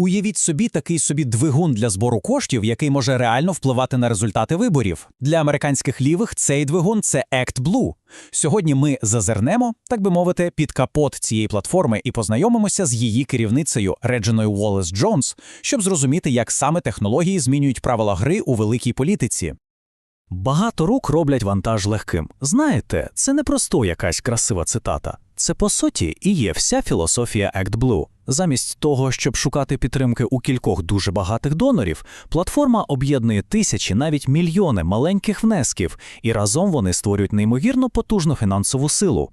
Уявіть собі такий собі двигун для збору коштів, який може реально впливати на результати виборів. Для американських лівих цей двигун це Act Blue. Сьогодні ми зазирнемо, так би мовити, під капот цієї платформи і познайомимося з її керівницею Реджиною Уоллес Джонс, щоб зрозуміти, як саме технології змінюють правила гри у великій політиці. Багато рук роблять вантаж легким. Знаєте, це не просто якась красива цитата. Це по суті і є вся філософія Act. Замість того, щоб шукати підтримки у кількох дуже багатих донорів, платформа об'єднує тисячі, навіть мільйони маленьких внесків, і разом вони створюють неймовірно потужну фінансову силу.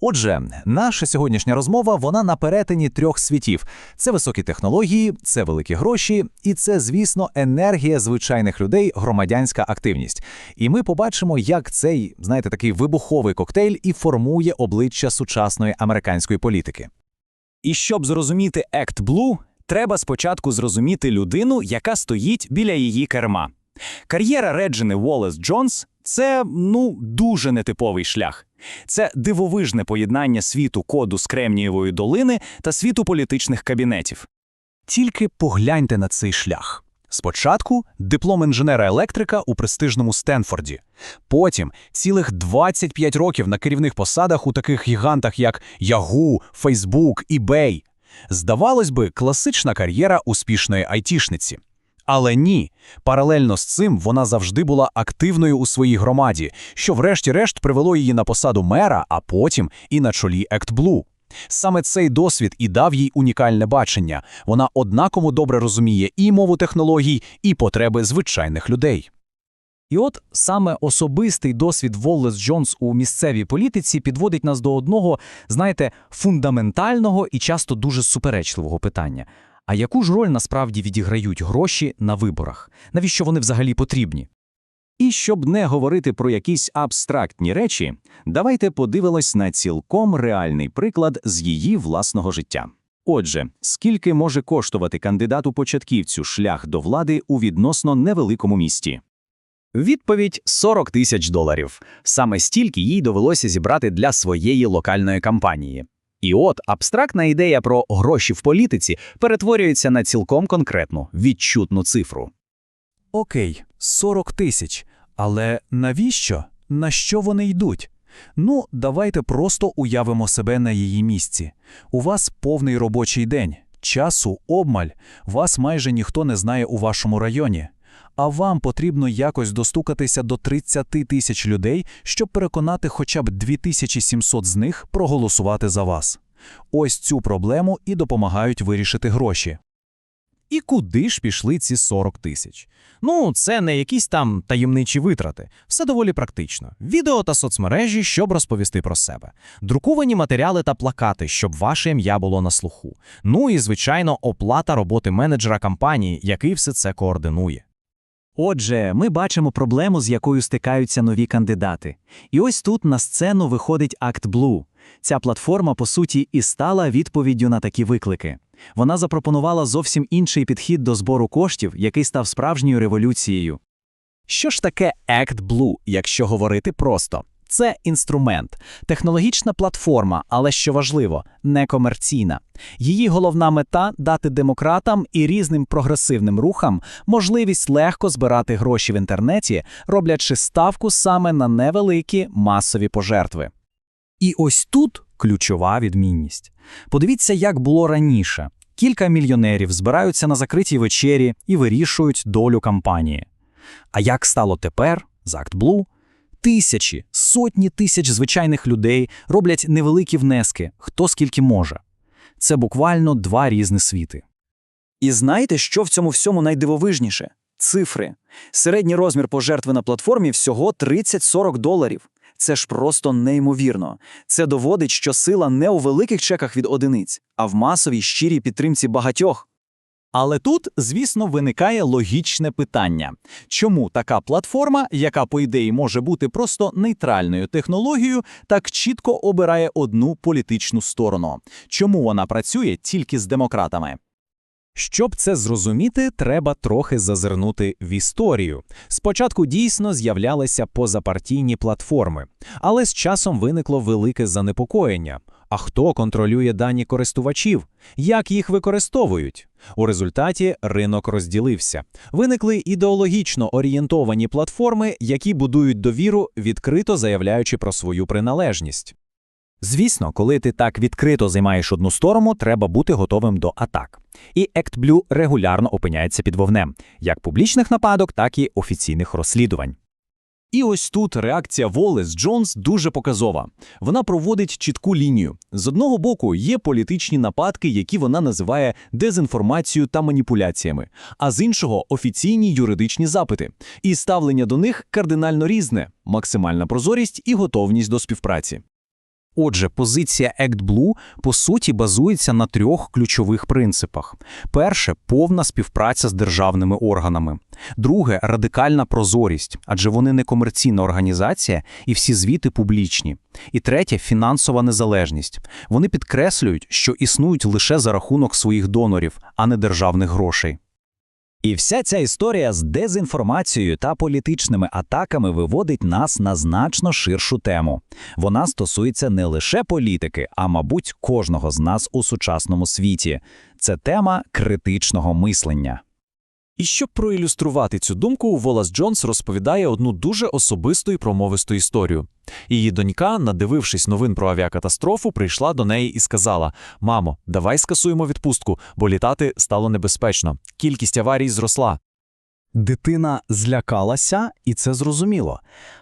Отже, наша сьогоднішня розмова вона на перетині трьох світів: це високі технології, це великі гроші, і це, звісно, енергія звичайних людей, громадянська активність. І ми побачимо, як цей, знаєте, такий вибуховий коктейль і формує обличчя сучасної американської політики. І щоб зрозуміти Act Blue, треба спочатку зрозуміти людину, яка стоїть біля її керма. Кар'єра Реджини Уоллес Джонс це ну дуже нетиповий шлях. Це дивовижне поєднання світу коду з Кремнієвої долини та світу політичних кабінетів. Тільки погляньте на цей шлях. Спочатку диплом інженера-електрика у престижному Стенфорді. Потім цілих 25 років на керівних посадах у таких гігантах, як Yahoo, Facebook, eBay. Здавалось би, класична кар'єра успішної айтішниці. Але ні, паралельно з цим вона завжди була активною у своїй громаді, що врешті-решт привело її на посаду мера, а потім і на чолі ActBlue. Саме цей досвід і дав їй унікальне бачення. Вона однаково добре розуміє і мову технологій, і потреби звичайних людей. І от саме особистий досвід Воллес Джонс у місцевій політиці підводить нас до одного, знаєте, фундаментального і часто дуже суперечливого питання. А яку ж роль насправді відіграють гроші на виборах? Навіщо вони взагалі потрібні? І щоб не говорити про якісь абстрактні речі, давайте подивимось на цілком реальний приклад з її власного життя. Отже, скільки може коштувати кандидату початківцю шлях до влади у відносно невеликому місті? Відповідь 40 тисяч доларів. Саме стільки їй довелося зібрати для своєї локальної кампанії. І от абстрактна ідея про гроші в політиці перетворюється на цілком конкретну, відчутну цифру. Окей, 40 тисяч. Але навіщо? На що вони йдуть? Ну, давайте просто уявимо себе на її місці. У вас повний робочий день, часу обмаль, вас майже ніхто не знає у вашому районі. А вам потрібно якось достукатися до 30 тисяч людей, щоб переконати хоча б 2700 з них проголосувати за вас. Ось цю проблему і допомагають вирішити гроші. І куди ж пішли ці 40 тисяч? Ну, це не якісь там таємничі витрати. Все доволі практично. Відео та соцмережі, щоб розповісти про себе. Друковані матеріали та плакати, щоб ваше ім'я було на слуху. Ну і, звичайно, оплата роботи менеджера компанії, який все це координує. Отже, ми бачимо проблему, з якою стикаються нові кандидати. І ось тут на сцену виходить Act Blue. Ця платформа, по суті, і стала відповіддю на такі виклики. Вона запропонувала зовсім інший підхід до збору коштів, який став справжньою революцією. Що ж таке Act Blue, якщо говорити просто? Це інструмент, технологічна платформа, але що важливо, некомерційна. Її головна мета дати демократам і різним прогресивним рухам можливість легко збирати гроші в інтернеті, роблячи ставку саме на невеликі масові пожертви. І ось тут ключова відмінність. Подивіться, як було раніше. Кілька мільйонерів збираються на закритій вечері і вирішують долю кампанії. А як стало тепер з ActBlue? Тисячі, сотні тисяч звичайних людей роблять невеликі внески, хто скільки може. Це буквально два різні світи. І знаєте, що в цьому всьому найдивовижніше? Цифри. Середній розмір пожертви на платформі всього 30-40 доларів. Це ж просто неймовірно. Це доводить, що сила не у великих чеках від одиниць, а в масовій щирій підтримці багатьох. Але тут, звісно, виникає логічне питання: чому така платформа, яка, по ідеї, може бути просто нейтральною технологією, так чітко обирає одну політичну сторону? Чому вона працює тільки з демократами? Щоб це зрозуміти, треба трохи зазирнути в історію. Спочатку дійсно з'являлися позапартійні платформи, але з часом виникло велике занепокоєння. А хто контролює дані користувачів? Як їх використовують? У результаті ринок розділився. Виникли ідеологічно орієнтовані платформи, які будують довіру, відкрито заявляючи про свою приналежність. Звісно, коли ти так відкрито займаєш одну сторону, треба бути готовим до атак. І ActBlue регулярно опиняється під вогнем, як публічних нападок, так і офіційних розслідувань. І ось тут реакція Волес Джонс дуже показова. Вона проводить чітку лінію. З одного боку є політичні нападки, які вона називає дезінформацією та маніпуляціями, а з іншого офіційні юридичні запити. І ставлення до них кардинально різне: максимальна прозорість і готовність до співпраці. Отже, позиція ActBlue по суті базується на трьох ключових принципах: перше повна співпраця з державними органами, друге радикальна прозорість, адже вони не комерційна організація і всі звіти публічні. І третє фінансова незалежність. Вони підкреслюють, що існують лише за рахунок своїх донорів, а не державних грошей. І вся ця історія з дезінформацією та політичними атаками виводить нас на значно ширшу тему. Вона стосується не лише політики, а мабуть, кожного з нас у сучасному світі. Це тема критичного мислення. І щоб проілюструвати цю думку, Волас Джонс розповідає одну дуже особисту і промовисту історію. Її донька, надивившись новин про авіакатастрофу, прийшла до неї і сказала: Мамо, давай скасуємо відпустку, бо літати стало небезпечно. Кількість аварій зросла. Дитина злякалася, і це зрозуміло.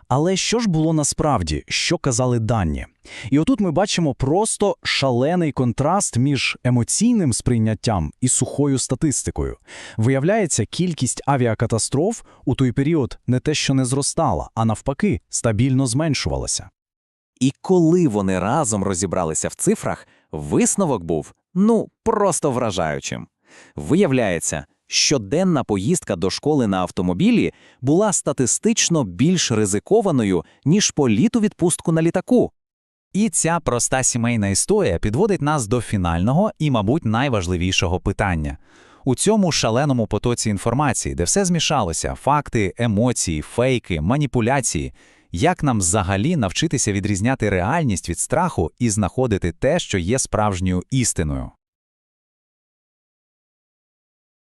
Але що ж було насправді, що казали дані? І отут ми бачимо просто шалений контраст між емоційним сприйняттям і сухою статистикою. Виявляється, кількість авіакатастроф у той період не те, що не зростала, а навпаки, стабільно зменшувалася. І коли вони разом розібралися в цифрах, висновок був ну просто вражаючим. Виявляється, щоденна поїздка до школи на автомобілі була статистично більш ризикованою, ніж політ у відпустку на літаку. І ця проста сімейна історія підводить нас до фінального і, мабуть, найважливішого питання. У цьому шаленому потоці інформації, де все змішалося: факти, емоції, фейки, маніпуляції. Як нам взагалі навчитися відрізняти реальність від страху і знаходити те, що є справжньою істиною?